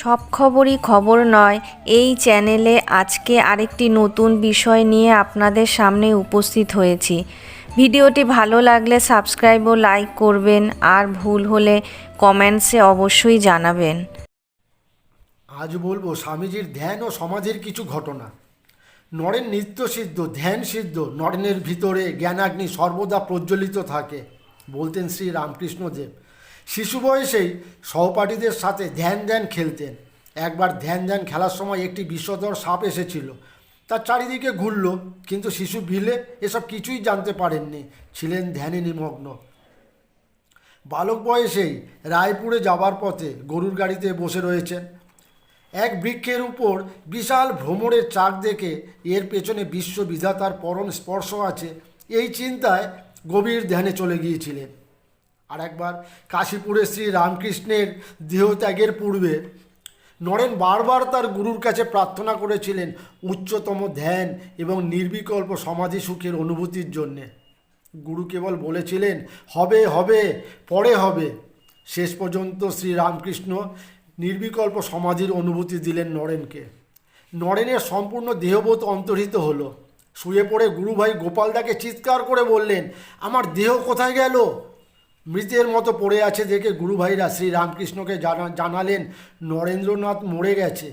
সব খবরই খবর নয়, এই চ্যানেলে আজকে আরেকটি নতুন বিষয় নিয়ে আপনাদের সামনে উপস্থিত হয়েছি। ভিডিওটি ভালো লাগলে সাবস্ক্রাইব ও লাইক করবেন আর ভুল হলে কমেন্টসে অবশ্যই জানাবেন। আজ বলব, স্বামীজির ধ্যান ও সমাজের কিছু ঘটনা। নরেন নিত্য সিদ্ধ, ধ্যান সিদ্ধ, নরেনের ভিতরে জ্ঞানাগ্নি সর্বদা প্রজ্বলিত থাকে, বলতেন শ্রী রামকৃষ্ণদেব। শিশু বয়সেই সহপাঠীদের সাথে ধ্যান ধ্যান খেলতেন। একবার ধ্যান ধ্যান খেলার সময় একটি বিষধর সাপ এসেছিল। তার চারিদিকে ঘুরল, কিন্তু শিশু ভিলে এসব কিছুই জানতে পারেননি। ছিলেন ধ্যানে নিমগ্ন। বালক বয়সেই রায়পুরে যাবার পথে গরুর গাড়িতে বসে রয়েছেন। এক বৃক্ষের উপর বিশাল ভ্রমণের চাক দেখে এর পেছনে বিশ্ববিধাতার পরম স্পর্শ আছে। এই চিন্তায় গভীর ধ্যানে চলে গিয়েছিলেন। আর একবার কাশীপুরে শ্রী রামকৃষ্ণের দেহত্যাগের পূর্বে নরেন বারবার তার গুরুর কাছে প্রার্থনা করেছিলেন উচ্চতম ধ্যান এবং নির্বিকল্প সমাধি সুখের অনুভূতির জন্যে। গুরু কেবল বলেছিলেন, হবে হবে, পরে হবে। শেষ পর্যন্ত শ্রী রামকৃষ্ণ নির্বিকল্প সমাধির অনুভূতি দিলেন নরেনকে। নরেনের সম্পূর্ণ দেহবোধ অন্তর্হিত হলো। শুয়ে পড়ে গুরুভাই গোপালদাকে চিৎকার করে বললেন, আমার দেহ কোথায় গেল? মৃতের মতো পড়ে আছে দেখে গুরুভাইরা শ্রী রামকৃষ্ণকে জানা জানালেন, নরেন্দ্রনাথ মরে গেছে।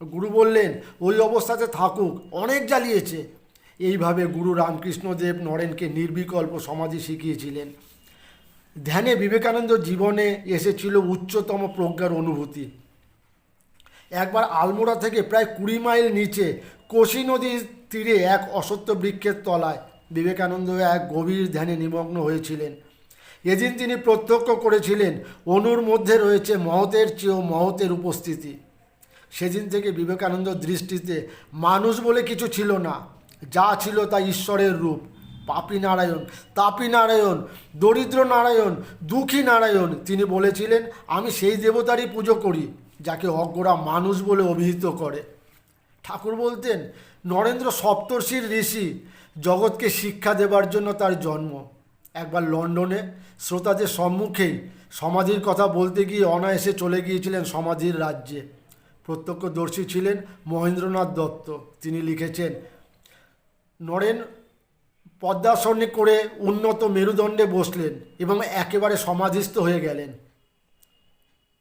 গুরু বললেন, ওই অবস্থাতে থাকুক, অনেক জ্বালিয়েছে। এইভাবে গুরু রামকৃষ্ণদেব নরেনকে নির্বিকল্প সমাধি শিখিয়েছিলেন। ধ্যানে বিবেকানন্দ জীবনে এসেছিল উচ্চতম প্রজ্ঞার অনুভূতি। একবার আলমোড়া থেকে প্রায় কুড়ি মাইল নিচে কোশি নদীর তীরে এক অসত্য বৃক্ষের তলায় বিবেকানন্দ এক গভীর ধ্যানে নিমগ্ন হয়েছিলেন। এদিন তিনি প্রত্যক্ষ করেছিলেন, অনুর মধ্যে রয়েছে মহতের চেয়েও মহতের উপস্থিতি। সেদিন থেকে বিবেকানন্দ দৃষ্টিতে মানুষ বলে কিছু ছিল না। যা ছিল তা ঈশ্বরের রূপ। পাপী নারায়ণ, তাপী নারায়ণ, দরিদ্র নারায়ণ, দুঃখী নারায়ণ, তিনি বলেছিলেন, আমি সেই দেবতারই পুজো করি, যাকে অজ্ঞরা মানুষ বলে অভিহিত করে। ঠাকুর বলতেন, নরেন্দ্র সপ্তর্ষির ঋষি, জগৎকে শিক্ষা দেবার জন্য তার জন্ম। একবার লন্ডনে। শ্রোতাদের সম্মুখেই সমাধির কথা বলতে গিয়ে অনায়াসে চলে গিয়েছিলেন সমাধির রাজ্যে। প্রত্যক্ষদর্শী ছিলেন মহেন্দ্রনাথ দত্ত। তিনি লিখেছেন, নরেন, পদ্মাসনে করে উন্নত মেরুদণ্ডে বসলেন এবং একেবারে সমাধিস্থ হয়ে গেলেন।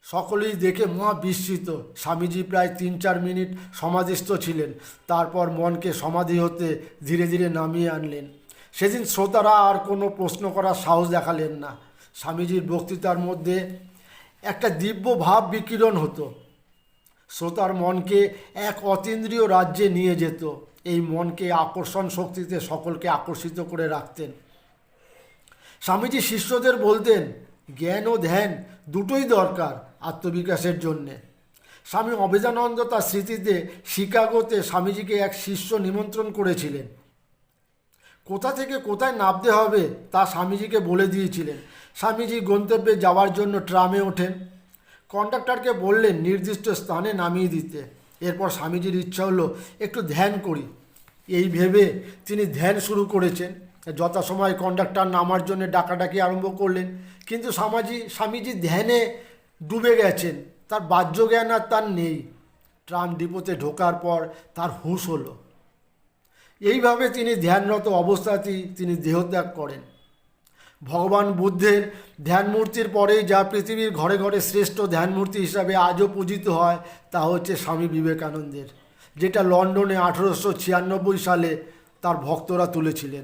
সকলেই দেখে মহা বিস্মিত স্বামীজি প্রায় তিন চার মিনিট সমাধিস্থ ছিলেন। তারপর মনকে সমাধি হতে ধীরে ধীরে নামিয়ে আনলেন। সেদিন শ্রোতারা আর কোনো প্রশ্ন করার সাহস দেখালেন না। স্বামীজির বক্তৃতার মধ্যে একটা দিব্য ভাব বিকিরণ হতো। শ্রোতার মনকে এক অতীন্দ্রিয় রাজ্যে নিয়ে যেত। এই মনকে আকর্ষণ শক্তিতে সকলকে আকর্ষিত করে রাখতেন। স্বামীজি শিষ্যদের বলতেন, জ্ঞান ও ধ্যান দুটোই দরকার আত্মবিকাশের জন্যে। স্বামী অভেদানন্দ তার স্মৃতিতে শিকাগোতে স্বামীজিকে এক শিষ্য নিমন্ত্রণ করেছিলেন। কোথা থেকে কোথায় নামতে হবে তা স্বামীজিকে বলে দিয়েছিলেন। স্বামীজি গন্তব্যে যাওয়ার জন্য ট্রামে ওঠেন। কন্ডাক্টরকে বললেন, নির্দিষ্ট স্থানে নামিয়ে দিতে। এরপর স্বামীজির ইচ্ছা হলো, একটু ধ্যান করি। এই ভেবে তিনি ধ্যান শুরু করেছেন। যথাসময় কন্ডাক্টর নামার জন্য ডাকাডাকি আরম্ভ করলেন। কিন্তু স্বামীজি স্বামীজি ধ্যানে ডুবে গেছেন। তার বাহ্য জ্ঞান আর তার নেই। ট্রাম ডিপোতে ঢোকার পর তার হুঁশ হলো। এইভাবে তিনি ধ্যানরত অবস্থাতেই তিনি দেহত্যাগ করেন। ভগবান বুদ্ধের ধ্যানমূর্তির পরেই যা পৃথিবীর ঘরে ঘরে শ্রেষ্ঠ ধ্যানমূর্তি হিসাবে আজও পূজিত হয়, তা হচ্ছে স্বামী বিবেকানন্দের, যেটা লন্ডনে আঠেরোশো ছিয়ানব্বই সালে তার ভক্তরা তুলেছিলেন।